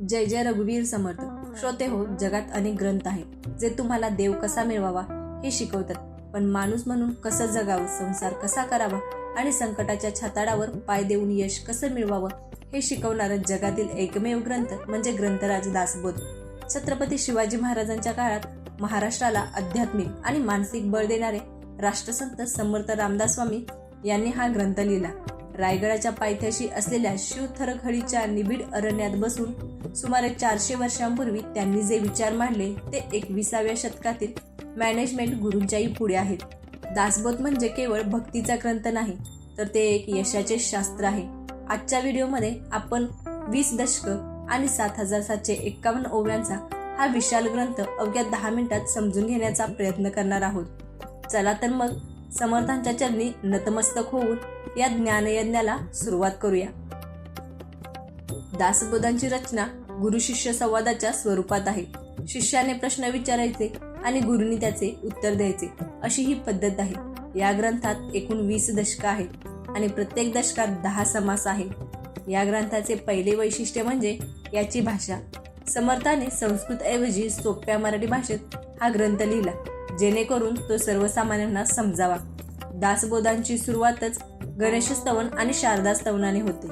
जय जय रघुवीर समर्थ. श्रोते हो जगात अनेक ग्रंथ आहेत जे तुम्हाला देव कसा मिळवावा हे शिकवतात. पण माणूस म्हणून कसं जगावं संसार कसा करावा आणि संकटाच्या छताडावर पाय देऊन यश कसं मिळवावं हे शिकवणारं जगातील एकमेव ग्रंथ म्हणजे ग्रंथराज दासबोध. छत्रपती शिवाजी महाराजांच्या काळात महाराष्ट्राला आध्यात्मिक आणि मानसिक बळ देणारे राष्ट्रसंत समर्थ रामदास स्वामी यांनी हा ग्रंथ लिहिला. रायगडाच्या पायथ्याशी असलेल्या शिवथरखडीच्या निबिड अरण्यात बसून सुमारे चारशे वर्षांपूर्वी त्यांनी जे विचार मांडले ते एकविसाव्या शतकातील मॅनेजमेंट गुरूंच्याही पुढे आहेत. दासबोध म्हणजे केवळ भक्तीचा ग्रंथ नाही तर ते एक यशाचे शास्त्र आहे. आजच्या व्हिडिओमध्ये आपण वीस दशक आणि सात हजार सातशे एक्कावन्न ओव्यांचा हा विशाल ग्रंथ अवघ्या दहा मिनिटात समजून घेण्याचा प्रयत्न करणार आहोत. चला तर मग समर्थांच्या चरणी नतमस्तक होऊन या ज्ञानयज्ञाला सुरुवात करूया. दासबोधांची रचना गुरु शिष्य संवादाच्या स्वरूपात आहे. शिष्याने प्रश्न विचारायचे आणि गुरुनी त्याचे उत्तर द्यायचे. अशी ही पद्धत आहे. या ग्रंथात एकूण वीस दशकं आहेत आणि प्रत्येक दशकात दहा समास आहे. या ग्रंथाचे पहिले वैशिष्ट्य म्हणजे याची भाषा. समर्थाने संस्कृतऐवजी सोप्या मराठी भाषेत हा ग्रंथ लिहिला जेणेकरून तो सर्वसामान्यांना समजावा. दासबोधांची सुरुवातच गणेशस्तवन आणि शारदा स्तवनाने होते.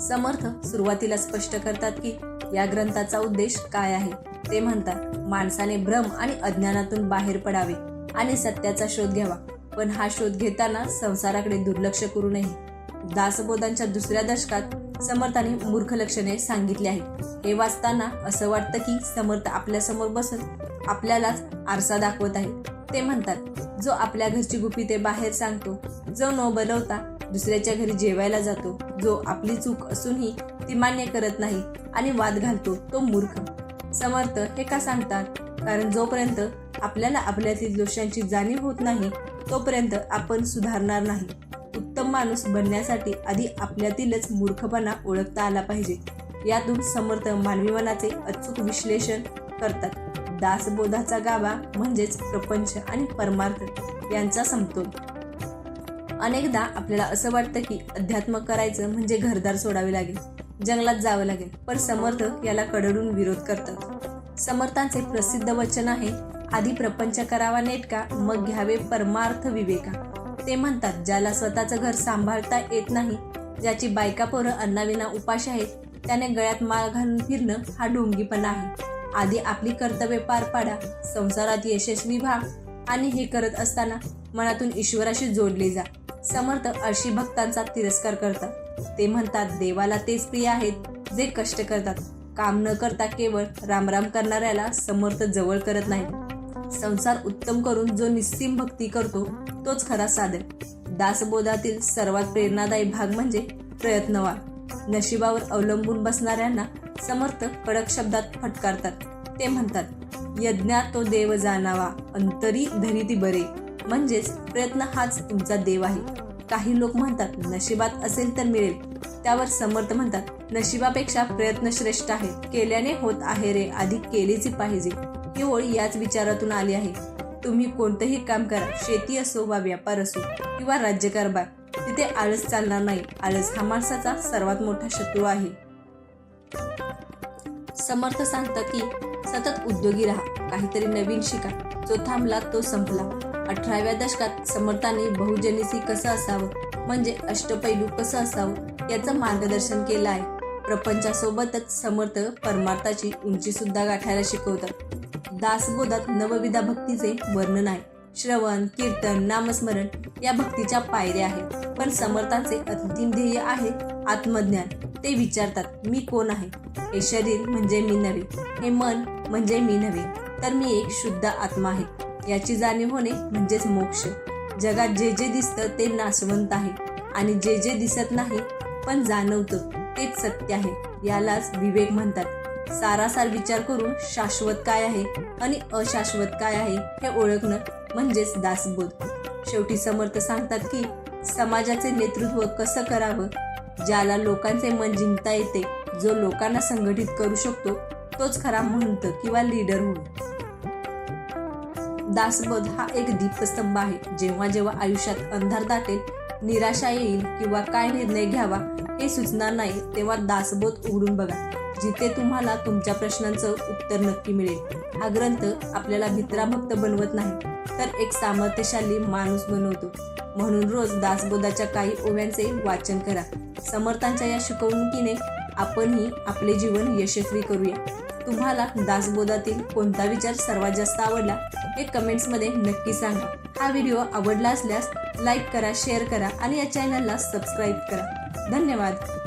समर्थ सुरुवातीला स्पष्ट करतात की या ग्रंथाचा उद्देश काय आहे? ते म्हणतात माणसाने भ्रम आणि अज्ञानातून बाहेर पडावे आणि सत्याचा शोध घ्यावा. पण हा शोध घेताना संसाराकडे दुर्लक्ष करू नये. दासबोधांच्या दुसऱ्या दशकात समर्थाने मूर्ख लक्षणे सांगितली आहे हे वाचताना असं वाटतं की समर्थ आपल्यासमोर बसून आपल्यालाच आरसा दाखवत आहे ते म्हणतात जो आपल्या घरची गुपिते बाहेर सांगतो जो न बनवता दुसऱ्याच्या घरी जेवायला जातो. जो आपली चूक असूनही ती मान्य करत नाही आणि वाद घालतो तो मूर्ख. समर्थ हे का सांगतात? कारण जोपर्यंत आपल्याला आपल्यातील दोषांची जाणीव होत नाही तोपर्यंत आपण सुधारणार नाही. उत्तम माणूस बनण्यासाठी आधी आपल्यातीलच मूर्खपणा ओळखता आला पाहिजे. यातून समर्थ मानवी मनाचे अचूक विश्लेषण करतात. दासबोधाचा गाभा म्हणजेच प्रपंच आणि परमार्थ यांचा समतोल. अनेकदा आपल्याला असं वाटतं की अध्यात्म करायचं म्हणजे घरदार सोडावे लागेल जंगलात जावं लागेल. पण समर्थ याला कडडून विरोध करतात. समर्थांचे प्रसिद्ध वचन आहे आधी प्रपंच करावा नेटका मग घ्यावे परमार्थ विवेका. ते म्हणतात ज्याला स्वतःचं घर सांभाळता येत नाही ज्याची बायका पोरं अन्नाविना उपाश आहेत त्याने गळ्यात माळ घालून फिरणं हा ढोंगीपणा आहे. आधी आपली कर्तव्ये पार पाडा संसारात यशस्वी व्हा आणि हे करत असताना मनातून ईश्वराशी जोडले जा. समर्थ अशी भक्तांचा तिरस्कार करतात. ते म्हणतात देवाला तेच प्रिय आहेत जे कष्ट करतात. काम न करता केवळ रामराम करणाऱ्याला समर्थ जवळ करत नाही संसार उत्तम करून जो निस्सीम भक्ती करतो तोच खरा साधक दासबोधातील सर्वात प्रेरणादायी भाग म्हणजे प्रयत्नवा नशिबावर अवलंबून बसणाऱ्यांना समर्थ कडक शब्दात फटकारतात. ते म्हणतात यज्ञात तो देव जाणावा अंतरी धरी ती बरे. म्हणजेच प्रयत्न हाच तुमचा देव आहे. काही लोक म्हणतात नशिबात असेल तर मिळेल. त्यावर समर्थ म्हणतात नशिबापेक्षा प्रयत्न श्रेष्ठ आहे. केल्याने होत आहे रे आधी केलेची पाहिजे. ही ओळ याच विचारातून आली आहे. तुम्ही कोणतंही काम करा शेती असो वा व्यापार असो किंवा राज्यकारभार तिथे आळस चालणार नाही. आळस हा माणसाचा सर्वात मोठा शत्रू आहे. समर्थ सांगतात की सतत उद्योगी राहा. काहीतरी नवीन शिका. जो थांबला तो संपला. अठराव्या दशकात समर्थांनी बहुजनीसी कसं असावं? म्हणजे अष्टपैलू कसं असावं? याचं मार्गदर्शन केलं आहे प्रपंचासोबतच समर्थ परमार्थाची उंची सुद्धा गाठायला शिकवतात दासबोधात नवविधा भक्तीचे वर्णन आहे. श्रवण कीर्तन नामस्मरण या भक्तीच्या पायऱ्या आहेत. पण समर्थांचे अंतिम ध्येय आहे आत्मज्ञान. ते विचारतात मी कोण आहे? हे शरीर म्हणजे मी नव्हे. हे मन म्हणजे मी नव्हे. तर मी एक शुद्ध आत्मा आहे. याची जाणीव होणे म्हणजेच मोक्ष. जगात जे जे दिसतं ते नाशवंत आहे आणि जे जे दिसत नाही पण जाणवतं तेच सत्य आहे यालाच विवेक म्हणतात. सारासार विचार करून शाश्वत काय आहे आणि अशाश्वत काय आहे हे ओळखणं म्हणजेच दासबोध. शेवटी समर्थ सांगतात की समाजाचे नेतृत्व कसं करावं? ज्याला लोकांचे मन जिंकता येते जो लोकांना संघटित करू शकतो तोच खरा म्हणतं किंवा लीडर होईल दासबोध हा एक दीपस्तंभ आहे. जेव्हा जेव्हा आयुष्यात अंधार दाटेल निराशा येईल किंवा काय निर्णय घ्यावा हे सुचणार नाही तेव्हा दासबोध उघडून बघा. जिथे तुम्हाला तुमच्या प्रश्नांचं उत्तर नक्की मिळेल. हा ग्रंथ आपल्याला भित्राभक्त बनवत नाही तर एक सामर्थ्यशाली माणूस बनवतो. म्हणून रोज दासबोधाच्या काही ओव्यांचे वाचन करा. समर्थांच्या या शिकवणुकीने आपणही आपले जीवन यशस्वी करूया. तुम्हाला दासबोधातील कोणता विचार सर्वात जास्त आवडला हे कमेंट्समध्ये नक्की सांगा. हा व्हिडिओ आवडला असल्यास लाईक करा शेअर करा आणि या चॅनलला सबस्क्राईब करा. धन्यवाद.